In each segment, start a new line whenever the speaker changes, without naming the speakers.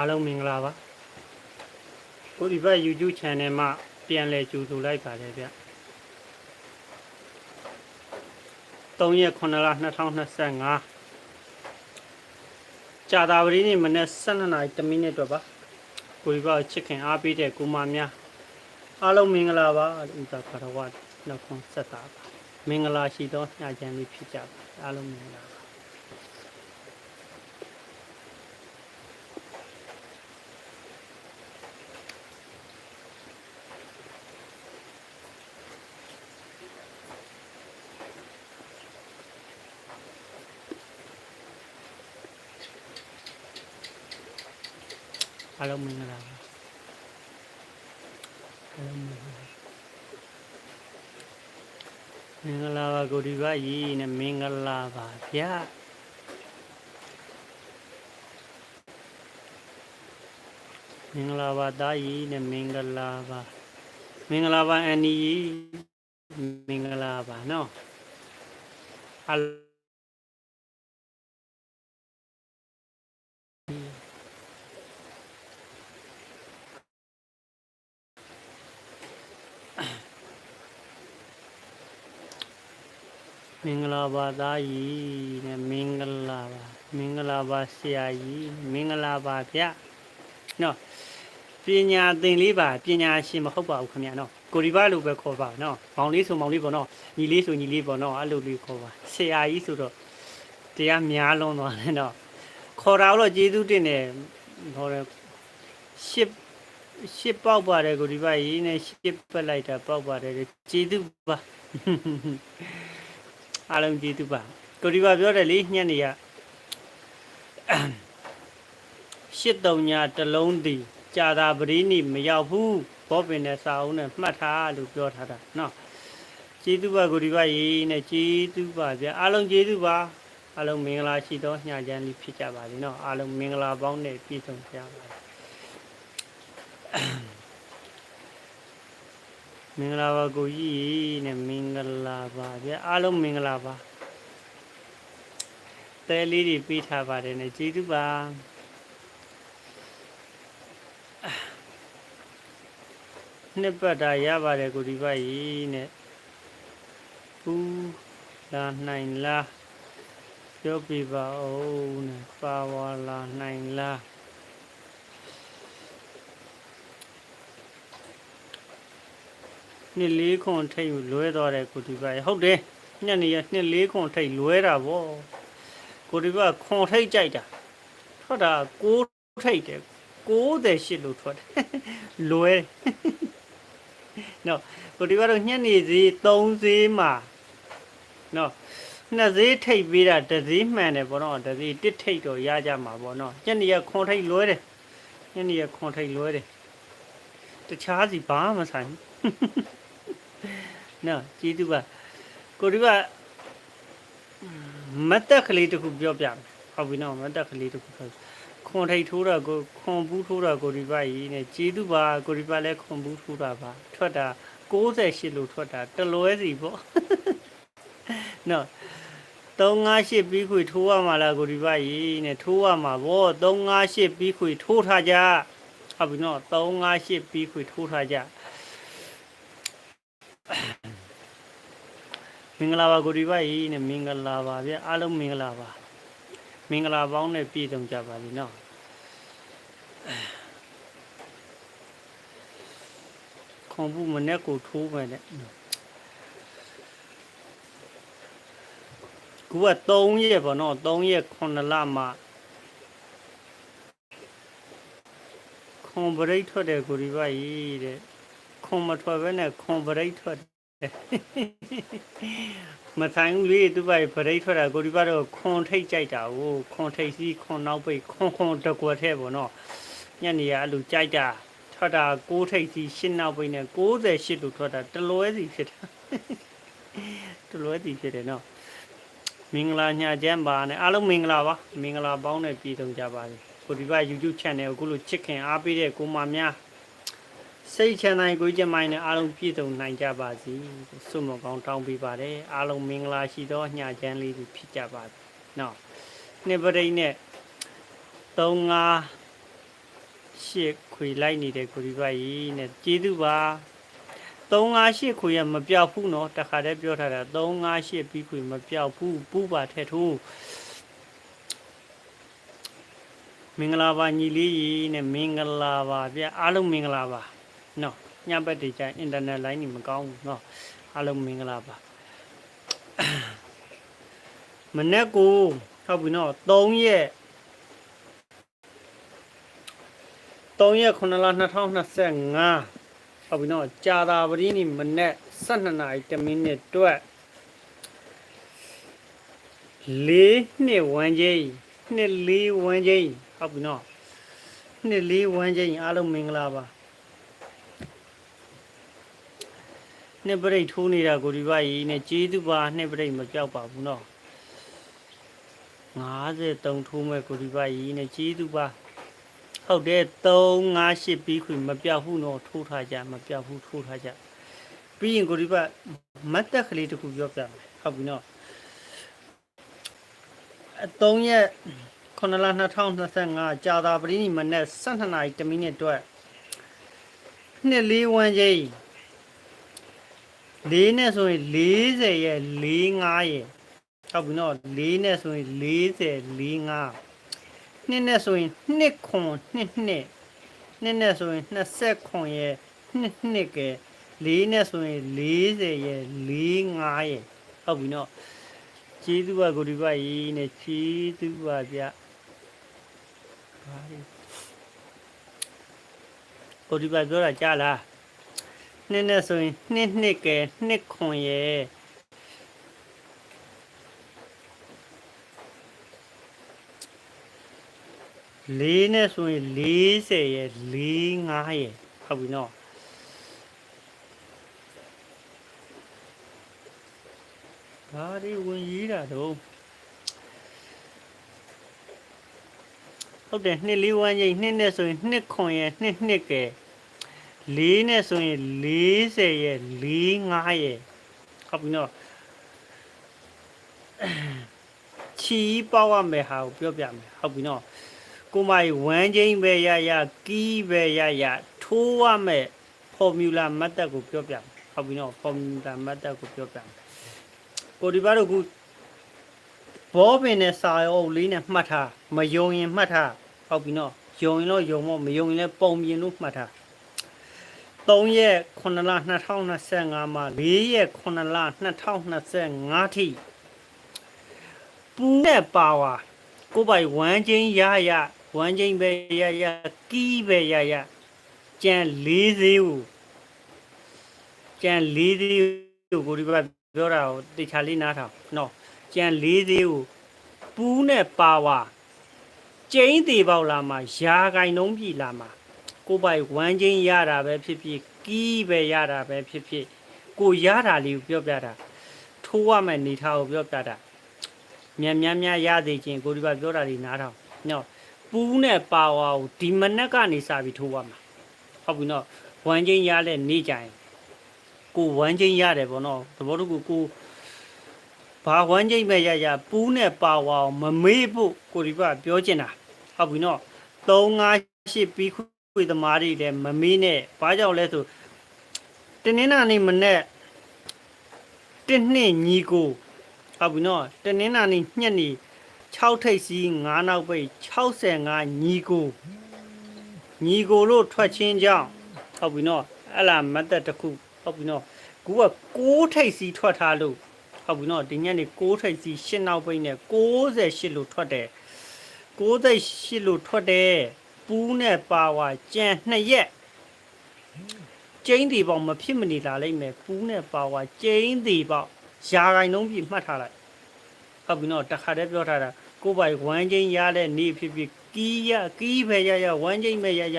အားလုံးမင်္ဂလာပါကိုဒီဘက် YouTube channel မှာပြန်လဲကြိုဆိုလိုက်ပါတယ်ဗျ3ရက်9လ2025ကြာတာပတိနေ့မနေ့12နာရီ1မိနစ်တော့ပါကိုဒီဘက်ချစ်ခင်အားပေးတဲ့ကိုမများအားလုံးမင်္ဂလာပါဥစ္စာခရဝတ်နောက်ခွန်ဆက်တာပါမင်္ဂလာရှိသောညချမ်းလေးဖြစ်ကြပါအားလုံးမင်္ဂလာပါ အားလုံးမင်္ဂလာပါအားလုံးမင်္ဂလာမင်္ဂလာပါကိုဒီပါကြီးနဲ့မင်္ဂလာပါဗျာမင်္ဂလာပါတာကြီးနဲ့မင်္ဂလာပါမင်္ဂလာပါအန်နီကြီးမင်္ဂလာပါနော်အား မင်္ဂလာပါသားကြီးနဲ့မင်္ဂလာပါမင်္ဂလာပါဆရာကြီးမင်္ဂလာပါဗျနော်ပညာသင်လေးပါပညာရှင်မဟုတ်ပါဘူးခင်ဗျာနော်ကိုရီဘာလို့ပဲခေါ်ပါနော်မောင်လေးဆိုမောင်လေးပေါ့နော်ညီလေးဆိုညီလေးပေါ့နော်အဲ့လိုလေးခေါ်ပါဆရာကြီးဆိုတော့တရားများလွန်သွားတယ်နော်ခေါ်တာတော့ကျေးဇူးတင်တယ်ဟောတယ်ရှစ်ရှစ်ပေါက်ပါတယ်ကိုဒီဘာကြီးနဲ့ရှစ်ပက်လိုက်တာပေါက်ပါတယ်ကျေးဇူးပါ အားလုံးကျေးဇူးပါကိုဒီပါပြောတယ်လေညက်နေရရှစ်တုံညာတစ်လုံးတည်ကြာတာပရိနိမရောက်ဘူးဘောပင်နဲ့စာအုပ်နဲ့မှတ်ထားလို့ပြောထားတာနော်ကျေးဇူးပါကိုဒီပါရေးနဲ့ကျေးဇူးပါဗျာအားလုံးကျေးဇူးပါအားလုံးမင်္ဂလာရှိသောညချမ်းလေးဖြစ်ကြပါစေနော်အားလုံးမင်္ဂလာပေါင်းနဲ့ပြည့်စုံကြပါစေ မင်္ဂလာပါကိုကြီးနဲ့မင်္ဂလာပါဗျာအားလုံးမင်္ဂလာပါတဲလေးတွေပေးထားပါတယ်နဲ့ကျေးဇူးပါနှစ်ပတ်တာရပါတယ်ကိုဒီပါကြီးနဲ့ဘူးလာနိုင်လားပြောပြပါဦးနဲ့ပါဝါလာနိုင်လား နှစ်လေးခွန်ထိတ်လွဲသွားတယ်ကိုဒီပါရေဟုတ်တယ်ညနေရနှစ်လေးခွန်ထိတ်လွဲတာဗောကိုဒီပါခွန်ထိတ်ကြိုက်တာထွက်တာကိုးထိတ်တယ်60ရှစ်လို့ထွက်တယ်လွဲနော်ကိုဒီပါတော့ညနေစီ3စီမှာနော်နှစ်စီထိတ်ပေးတာတစ်စီမှန်တယ်ဗောနော်တစ်စီတစ်ထိတ်တော့ရကြမှာဗောနော်ညနေရခွန်ထိတ်လွဲတယ်ညနေရခွန်ထိတ်လွဲတယ်တခြားစီဘာမှမဆိုင်ဘူး နော်ကျေးဇူးပါကိုဒီကမတ်တက်ကလေးတစ်ခုပြောပြမယ်ဟုတ်ပြီနော်မတ်တက်ကလေးတစ်ခုပြောခွန်ထိတ်ထိုးတာကိုခွန်ဘူးထိုးတာကိုဒီပါကြီးနဲ့ကျေးဇူးပါကိုဒီပါလည်းခွန်ဘူးထိုးတာပါထွက်တာ68လို့ထွက်တာတလွဲစီပေါ့နော်358ပြီးခွေထိုးရမှာလားကိုဒီပါကြီးနဲ့ထိုးရမှာဗော358ပြီးခွေထိုးထားကြဟုတ်ပြီနော်358ပြီးခွေထိုးထားကြ မင်္ဂလာပါကိုဒီပါကြီးနဲ့မင်္ဂလာပါဗျအားလုံးမင်္ဂလာပါမင်္ဂလာပေါင်းနဲ့ပြည့်စုံကြပါလိမ့်နော်ခွန်ဘူးမနဲ့ကိုထိုးမယ်တဲ့ကူက3ရက်ပေါ့နော်3ရက်9လမှခွန်ပရိတ်ထွက်တယ်ကိုဒီပါကြီးတဲ့ခွန်မထွက်ဘဲနဲ့ခွန်ပရိတ်ထွက် မဆိုင်ဘူးလေသူပိုင်ပရိတ်ထွက်တာကိုဒီဘက်တော့ခွန်ထိတ်ကြိုက်တာကိုခွန်ထိတ်စီခွန်နောက်ပိတ်ခွန်ခွန်တကွက်ထဲပေါ့နော်ညနေရအဲ့လိုကြိုက်တာထွက်တာ6ထိတ်စီရှင်းနောက်ပိတ်နဲ့68လို့ထွက်တာတလွဲစီဖြစ်တာတလွဲစီဖြစ်တယ်နော်မင်္ဂလာညချမ်းပါနဲ့အားလုံးမင်္ဂလာပါမင်္ဂလာပေါင်းနဲ့ပြည်စုံကြပါစေကိုဒီဘက် YouTube channel ကိုအခုလိုချစ်ခင်အားပေးတဲ့ကိုမများ စိတ်ချမ်းသာကိုယ်ကျန်းမိုင်းနဲ့အားလုံးပြည့်စုံနိုင်ကြပါစေဆုမကောင်းတောင်းပေးပါတယ်အားလုံးမင်္ဂလာရှိသောညချမ်းလေးတွေဖြစ်ကြပါစေနော်နှစ်ပရိတ်နဲ့3 5 ရှစ်ခွေလိုက်နေတဲ့ကိုဒီပါကြီးနဲ့ကျေးဇူးပါ358ခွေရမပြောက်ဘူးเนาะတခါတည်းပြောထားတာ358ပြီးခွေမပြောက်ဘူးပူပါထက်ထိုးမင်္ဂလာပါညီလေးကြီးနဲ့မင်္ဂလာပါဗျအားလုံးမင်္ဂလာပါ နော်ညဘက်တွေကျရင် internet line တွေမကောင်းဘူးနော်အားလုံးမင်္ဂလာပါမနေ့ကိုဟုတ်ပြီနော်3ရက်3ရက်9လ2025ဟုတ်ပြီနော်ကြာတာပရီးနေမနေ့12နာရီ10မိနစ်အတွက်၄နှစ်ဝန်းကျင်းနှစ်၄ဝန်းကျင်းဟုတ်ပြီနော်နှစ်၄ဝန်းကျင်းအားလုံးမင်္ဂလာပါ နှစ်ပရိတ်ထိုးနေတာကိုဒီပါကြီးနဲ့ကျေးဇူးပါနှစ်ပရိတ်မပြောက်ပါဘူးနော်53ထိုးမဲ့ကိုဒီပါကြီးနဲ့ကျေးဇူးပါဟုတ်တယ်358ပြီးခွေမပြောက်ဘူးတော့ထိုးထားကြမပြောက်ဘူးထိုးထားကြပြီးရင်ကိုဒီပါမတ်တက်ကလေးတစ်ခုပြောပြမယ်ဟုတ်ပြီနော်အ3ရက်9လ2025ကြာတာပရိနိမနဲ့12နာရီ10မိနစ်အတွက်နှစ်လေးဝန်းချင်း လေးနဲ့ဆိုရင်40ရဲ့45ရဲ့ဟုတ်ပြီနော်၄နဲ့ဆိုရင်40 45နှစ်နဲ့ဆိုရင်နှစ်ခွန်နှစ်နှစ်နှစ်နဲ့ဆိုရင်20ခွန်ရဲ့နှစ်နှစ်ကဲ၄နဲ့ဆိုရင်40ရဲ့45ရဲ့ဟုတ်ပြီနော်ကျေးဇူးပါကိုဒီပါကြီးနဲ့ကျေးဇူးပါဗျဘာလဲကိုဒီပါပြောတာကြားလား နှစ်နဲ့ဆိုရင်နှစ်နှစ်ကဲနှစ်ခွန်ရဲ့လေးနဲ့ဆိုရင်40ရဲ့45ရဲ့ဟုတ်ပြီနော်ဘာဒီဝင်ကြီးတာတော့ဟုတ်တယ်နှစ်လေးဝမ်းကြီးနှစ်နဲ့ဆိုရင်နှစ်ခွန်ရဲ့နှစ်နှစ်ကဲ လေးနဲ့ဆိုရင်40ရဲ့45ရဲ့ဟုတ်ပြီနော်ချီပေါက်ရမယ်ဟာကိုပြောပြမယ်ဟုတ်ပြီနော်ကိုမိုင်ဝမ်းချင်းပဲရရကီးပဲရရထိုးရမယ်ဖော်မြူလာမတ်တက်ကိုပြောပြမယ်ဟုတ်ပြီနော်ဖော်မြူလာမတ်တက်ကိုပြောပြမယ်ကိုဒီပါတို့ကဘောပင်နဲ့စာအုပ်လေးနဲ့မှတ်ထားမယုံရင်မှတ်ထားဟုတ်ပြီနော်ယုံရင်တော့ယုံမို့မယုံရင်လည်းပုံပြင်လို့မှတ်ထား 3ရက်9လ2025မှာ4ရက်9လ2025ထိပူနဲ့ပါဝါကိုယ်ပိုင်ဝမ်းချင်းရရဝမ်းချင်းပဲရရကီးပဲရရကြံလေးသေးကိုကြံလေးသေးကိုကိုဒီဘက်ပြောတာကိုတေချာလေးနားထောင်နော်ကြံလေးသေးကိုပူးနဲ့ပါဝါကျိန်းသေးပေါက်လာမှာယာကင်လုံးပြီလာမှာ ကိုယ်ပိုင်ဝမ်းချင်းရတာပဲဖြစ်ဖြစ်ကီးပဲရတာပဲဖြစ်ဖြစ်ကိုရတာလေးကိုပြောပြတာထိုးရမယ်နေထားကိုပြောပြတာမြန်မြန်များရသေးခြင်းကိုဒီပါပြောတာဒီနားထောင်နော်ပူးနဲ့ပါဝါကိုဒီမနက်ကနေစပြီးထိုးရမှာဟုတ်ပြီနော်ဝမ်းချင်းရလဲနေကြရင်ကိုဝမ်းချင်းရတယ်ဗောနော်သဘောတကူကိုဘာဝမ်းချင်းပဲရရပူးနဲ့ပါဝါကိုမမေ့ဖို့ကိုဒီပါပြောချင်တာဟုတ်ပြီနော်3 5 8ပြီးခွေ သမားတွေလည်းမမေ့နဲ့ဘာကြောင့်လဲဆိုတင်းနင်းနာနေမနဲ့တစ်နှစ်ညီကိုဟုတ်ပြီနော်တနင်္လာနေ့ညက်နေ6ထိပ်စီး9နောက်ပိတ်65ညီကိုညီကိုလို့ထွက်ချင်းကြောင်းဟုတ်ပြီနော်အဲ့လာမတ်တက်တစ်ခုဟုတ်ပြီနော်ကူက6ထိပ်စီးထွက်ထားလို့ဟုတ်ပြီနော်ဒီညက်နေ6ထိပ်စီး10နောက်ပိတ်နဲ့68လို့ထွက်တယ်68လို့ထွက်တယ် ပူးနဲ့ပါဝါကြံ2ရက်ကျင်းဒီပေါင်မဖြစ်မနေလာလိမ့်မယ်ပူးနဲ့ပါဝါကျင်းဒီပေါင်ယာဂိုင်လုံးပြမှတ်ထားလိုက်ဟုတ်ပြီနော်တခါတည်းပြောထားတာကိုယ်ပိုင်ဝမ်းချင်းရတဲ့နေ့ဖြစ်ဖြစ်ကီးရကီးပဲရရဝမ်းချင်းပဲရရ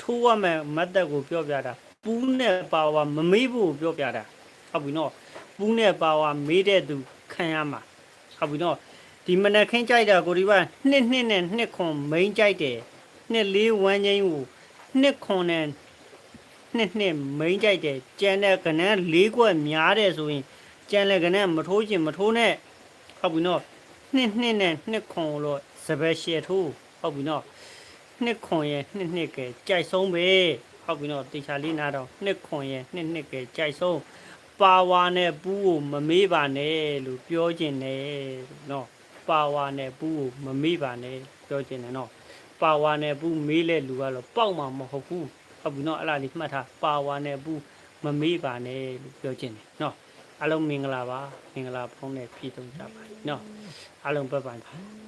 ထိုးရမယ်မတ်တက်ကိုပြောပြတာပူးနဲ့ပါဝါမမေးဖို့ပြောပြတာဟုတ်ပြီနော်ပူးနဲ့ပါဝါမေးတဲ့သူခံရမှာဟုတ်ပြီနော်ဒီမနက်ခင်းကြိုက်တာကိုဒီကနှစ်နှစ်နဲ့နှစ်ခွန်မိန်ကြိုက်တယ် နှစ်လေးဝမ်းချင်းကိုနှစ်ခွန်နဲ့နှစ်နှစ်မိန်ကြိုက်တယ်ကြံတဲ့ကနန်းလေးကွက်များတယ်ဆိုရင်ကြံလည်းကနဲ့မထိုးခြင်းမထိုးနဲ့ဟုတ်ပြီနော်နှစ်နှစ်နဲ့နှစ်ခွန်လို့စပယ်ရှယ်ထိုးဟုတ်ပြီနော်နှစ်ခွန်ရဲ့နှစ်နှစ်ကဲကြိုက်ဆုံးပဲဟုတ်ပြီနော်တေချာလေးနားတော့နှစ်ခွန်ရဲ့နှစ်နှစ်ကဲကြိုက်ဆုံးပါဝါနဲ့ပူးကိုမမေးပါနဲ့လို့ပြောခြင်းနဲ့နော်ပါဝါနဲ့ပူးကိုမမေးပါနဲ့ပြောခြင်းနဲ့နော် ပါဝါနဲ့ပူးမေးတဲ့လူကတော့ပေါက်မှာမဟုတ်ဘူးဟုတ်ပြီနော်အဲ့လားလေးမှတ်ထားပါဝါနဲ့ပူးမမေးပါနဲ့လို့ပြောခြင်းနဲ့နော်အားလုံးမင်္ဂလာပါမင်္ဂလာဖုန်းနဲ့ဖြည့်သုံးကြပါနော်အားလုံးပတ်ပါပါ